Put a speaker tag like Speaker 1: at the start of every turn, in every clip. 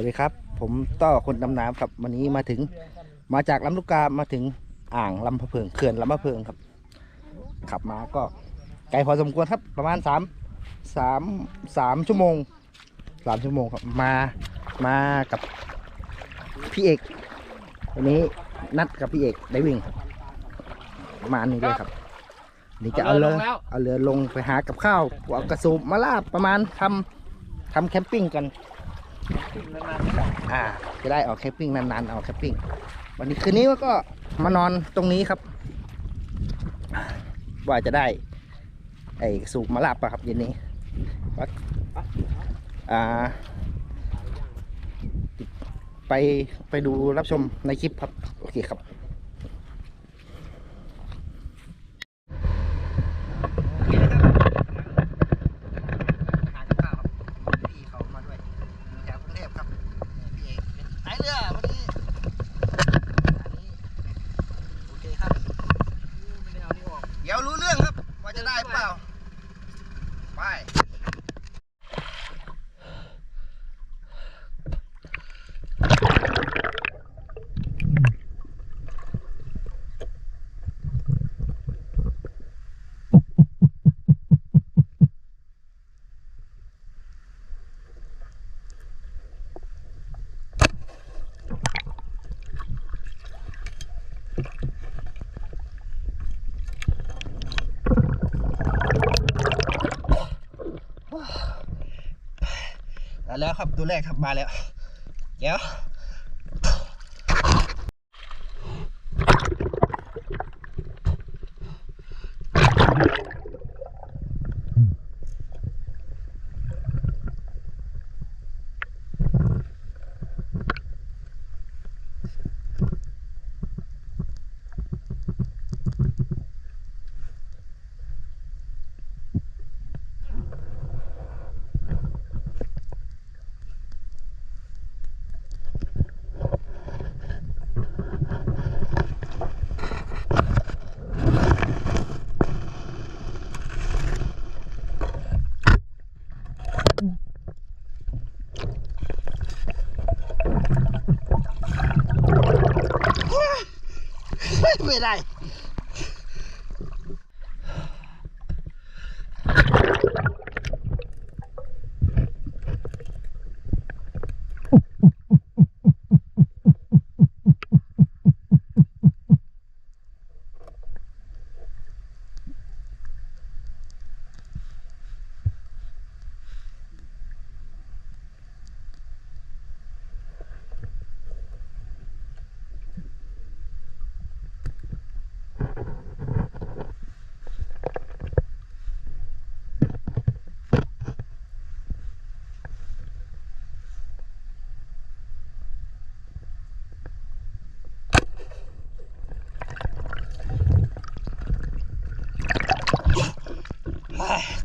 Speaker 1: วัสดีครับ ผมต้อคนดำน้ำครับวันนี้มาถึงมาจากลำลูกกามาถึงอ่างลำพะเพิงเขื่อนลำพะเพิงครับ ขับมาก็ไกลพอสมควรครับประมาณสามสามสามชั่วโมงสามชั่วโมงครับมามากับพี่เอกวันนี้นัดกับพี่เอกได้วิ่งครับประมาณนี้เลยครับนี่จะเอาเรือเอาเรือลงไปหากับข้าวเอากระสูบมาลาบประมาณทำทำแคมปิ้งกัน อ่า จะได้ออกแคมปิ้งนานๆออกแคมปิ้งวันนี้คืนนี้ก็มานอนตรงนี้ครับ ว่าจะได้ ไอ้สูบมาลาบปะครับเย็นนี้ว่าอ่า ไปไปดูรับชมในคลิปครับ โอเคครับ หาข้าวครับพี่เขามาด้วยจากกรุงเทพครับพี่เอกเป็นนายเรือวันนี้อันนี้โอเคครับไม่ได้เอานี่ออกเดี๋ยวรู้เรื่องครับ ว่า จะได้เปล่า ไป แล้วครับตัวแรกครับมาแล้วเดี๋ยว ไม่ได้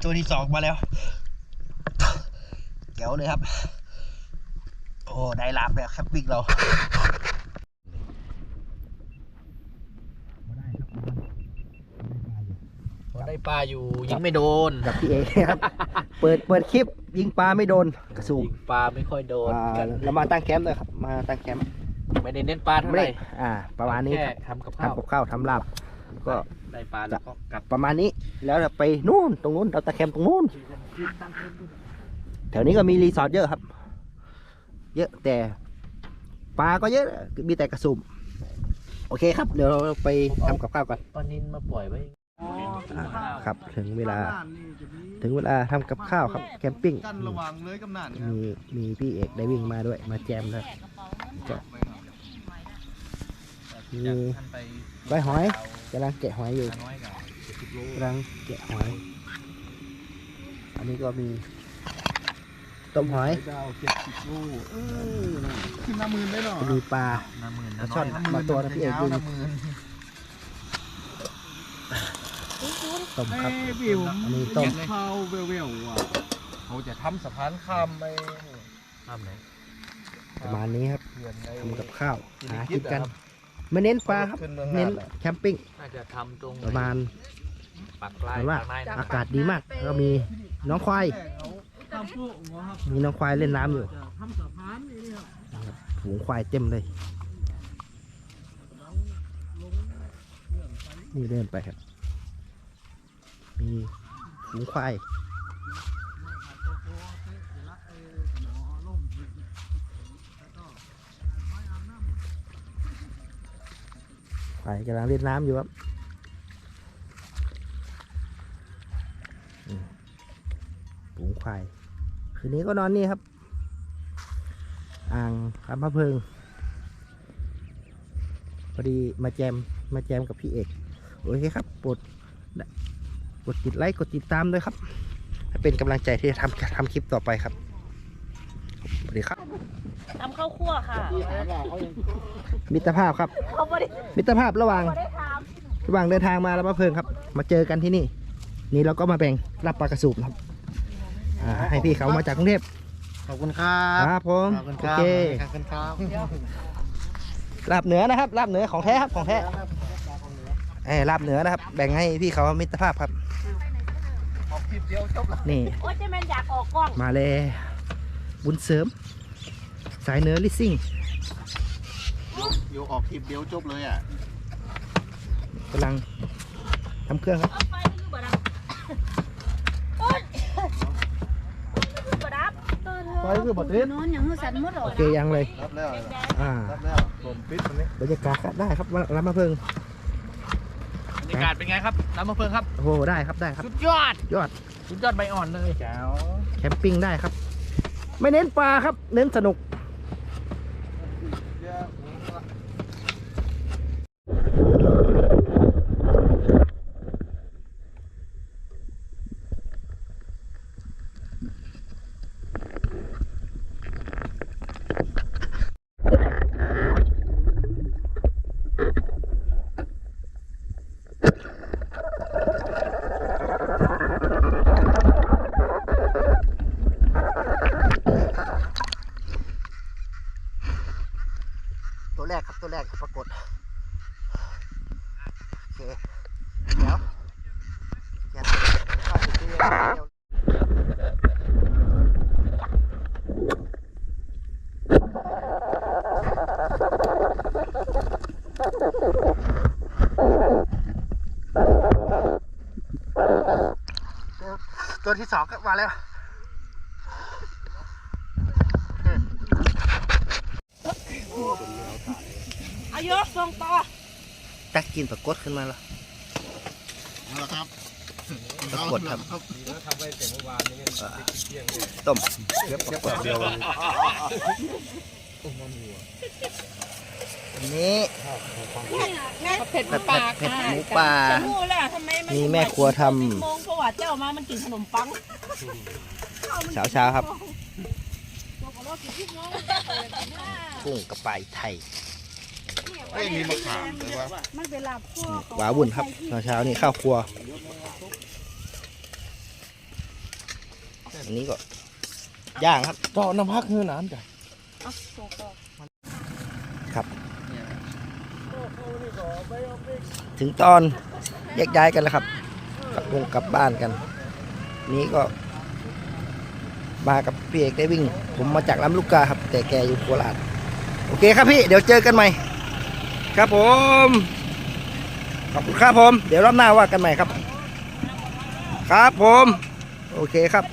Speaker 1: ตัวที่สองมาแล้วเดี๋ยวเลยครับ โอ้ได้ลาบแล้วแคปปิ้งเรา
Speaker 2: ได้ปลาอยู่ยิงไม่โดน
Speaker 1: กับพี่เอครับ เปิดเปิดคลิปยิงปลาไม่โดนกระสูบ
Speaker 2: ยิงปลาไม่ค่อยโดน
Speaker 1: อ่า
Speaker 2: กัน
Speaker 1: เรามาตั้งแคมป์เลยครับ มาตั้งแคมป์
Speaker 2: ไม่ได้เน้นปลาเท่า
Speaker 1: ไม่
Speaker 2: ไห
Speaker 1: ได้
Speaker 2: ร่
Speaker 1: อ่าประมาณนี้
Speaker 2: แค่
Speaker 1: ครับ
Speaker 2: ทำกับข้าว
Speaker 1: ทำกับข้าวทำลาบ ก็
Speaker 2: ได้ปลาแล้วก็กลับ
Speaker 1: ประมาณนี้ แล้วเราไปนู่นตรงนู้นเราตะแคมป์ตรงนู้นแถวนี้ก็มีรีสอร์ทเยอะครับ เยอะแต่ปลาก็เยอะมีแต่กระสุมโอเคครับ เดี๋ยวเราไปทำกับข้าวกัน
Speaker 2: ปลานินมาปล่อยไว้
Speaker 1: อ่าครับถึงเวลา ถึงเวลาทำกับข้าวครับแคมปิ้ง
Speaker 3: กันระวังเลยกำนันครับ
Speaker 1: มีมีพี่เอกได้วิ่งมาด้วยมาแจมด้วยก็ มีก้อยหอยกำลังแกะหอยอยู่
Speaker 2: น้อยกับ
Speaker 1: กำลังแกะหอย อันนี้ก็มีต้มหอย
Speaker 3: ดาวเจ็ดสิบลูกเออน่ะขึ้นหน้ามือได้หรอ
Speaker 1: มีปลา
Speaker 2: น้ำหมื่น
Speaker 1: ปลา
Speaker 2: น้
Speaker 1: ช่
Speaker 2: อ
Speaker 1: อน
Speaker 2: ย
Speaker 1: มาตัวนะพี่เอกยิง
Speaker 3: หน้ามือ
Speaker 1: ต้มครับ
Speaker 3: เอ้ยพี่ผม
Speaker 1: อันนี้ต้ม
Speaker 3: ข้าวเวลๆอะเขาจะทำสะพานข้ามไป
Speaker 2: ทำไหน
Speaker 1: ประมาณนี้ครับ
Speaker 3: เขื่อนใน
Speaker 1: ทำกับข้าวหากินกัน
Speaker 3: ครับ
Speaker 1: ไม่เน้นปลาครับ
Speaker 3: ขึ้นเมือง
Speaker 1: เน้น
Speaker 3: น่านแหละ
Speaker 1: แคมปิ้ง
Speaker 2: น่าจะทำตรง
Speaker 1: ประมาณ
Speaker 2: ปักลาย
Speaker 1: เห็นว่า
Speaker 2: ปากลายนะ
Speaker 1: อากาศดีมาก แล้วก็มีน้องควาย
Speaker 3: เขาท
Speaker 1: มีน้องควายเล่นน้ำอยู่ฝูงควายเต็มเลย นี่เดินไปครับ มีฝูงควาย ควายกำลังเล่นน้ำอยู่ครับอืมฝูงควาย คืนนี้ก็นอนนี่ครับ อ่างลำพะเพิง พอดีมาแจม มาแจมกับพี่เอก โอเคครับกดกดติดไลค์ กดติดตามด้วยครับ เป็นกำลังใจที่จะทำทำคลิปต่อไปครับ ดีครับ
Speaker 4: ทำข้าวคั่วค่ะ
Speaker 1: มิตรภาพครับ
Speaker 4: เขาไม่ได้
Speaker 1: มิตรภาพระหว่าง
Speaker 4: ไม่ได้ท
Speaker 1: ระหว่างเดินทางมาแล้วมาเพิงครับ มาเจอกันที่นี่ นี่เราก็มาแบ่งรับปลากระสูบนะครับอ่าให้พี่เขามาจากกรุงเทพ
Speaker 3: ขอบคุณครับ
Speaker 1: ครับผม
Speaker 3: ขอบคุณ
Speaker 1: โอ
Speaker 3: ครับ
Speaker 1: เค
Speaker 3: ขอบคุณครับ
Speaker 1: ลาบเหนือนะครับลาบเหนือของแท้ครับของแท้เอ้ยลาบเหนือนะครับ แบ่งให้พี่เขามิตรภาพครับ
Speaker 3: ออกคลิปเดียวจบละ
Speaker 1: นี่ำ
Speaker 4: โอ้ยเจะแมนอยากออกกล้อง
Speaker 1: มาเลย บุญเสริม สายเหนือลิสซิ่ง
Speaker 3: เดี๋ยวออกคลิปเดียวจบเลยอะ
Speaker 1: กำลังทำเครื่องครับ
Speaker 4: เอาไปคือบ่ดับโอ๊ยบ่ดับ
Speaker 3: ไปคือบัตรเล่น
Speaker 4: นอนอย่างมือสั่นหมดหรอ
Speaker 1: โอเคยังเลย
Speaker 3: รับแล้ว
Speaker 1: อ่า
Speaker 3: รับแล้วผมปิดมันนี้
Speaker 1: บรรยากาศก็ได้ครับรับมาเพิง
Speaker 2: บรรยากาศเป็นไงครับน้ำมะเพิงครับ
Speaker 1: โอ้โหได้ครับได้ครับ
Speaker 2: สุดยอด
Speaker 1: ยอด
Speaker 2: สุดยอดใบอ่อนเลย
Speaker 3: แจ๋ว
Speaker 1: แคมปิ้งได้ครับ ไม่เน้นปลาครับ เน้นสนุก ตัวแรกครับตัวแรกปรากฏโอเคเดี๋ยวเดี๋ยวเดี๋ยวตัวที่สองก็มาแล้ว
Speaker 4: เอาเยอะส่งต่อ
Speaker 1: ตักกินปรากฏขึ้นมาแล้ว
Speaker 3: เอาละครับ
Speaker 1: ปรากฏครับต้มเรียบปรากฏเดียวอันนี้
Speaker 4: เผ็ด
Speaker 1: เผ็ดเผ็ดเผ็ดหมูป่า
Speaker 4: จะรู้แล้วทำไมมัน
Speaker 1: มีแม่ครัวทำ
Speaker 4: สิบโมงเพราะว่าเจ้ามามันกินขนมปัง
Speaker 1: เช้าเช้าๆครับกุ้งกระปายไทย
Speaker 3: เอ้ยมีมะขามหรือว่า
Speaker 4: มันเป็นลาบคั่ว
Speaker 1: หวาวุ่นครับเช้าเช้าๆนี่ข้าวครัว อันนี้ก็ย่างครับ
Speaker 3: ต่อน้ำพักเฮือน้ำจ้ะ
Speaker 1: ถึงตอนแยกย้ายกันแล้วครับกลับวงกลับบ้านกัน นี้ก็ มากับพี่เอกได้วิ่ง ผมมาจากลำลูกกาครับ แต่แกอยู่โคราชโอเคครับพี่ เดี๋ยวเจอกันใหม่ ครับผม ขอบคุณครับผม เดี๋ยวรอบหน้าว่ากันใหม่ครับ ครับผม โอเคครับ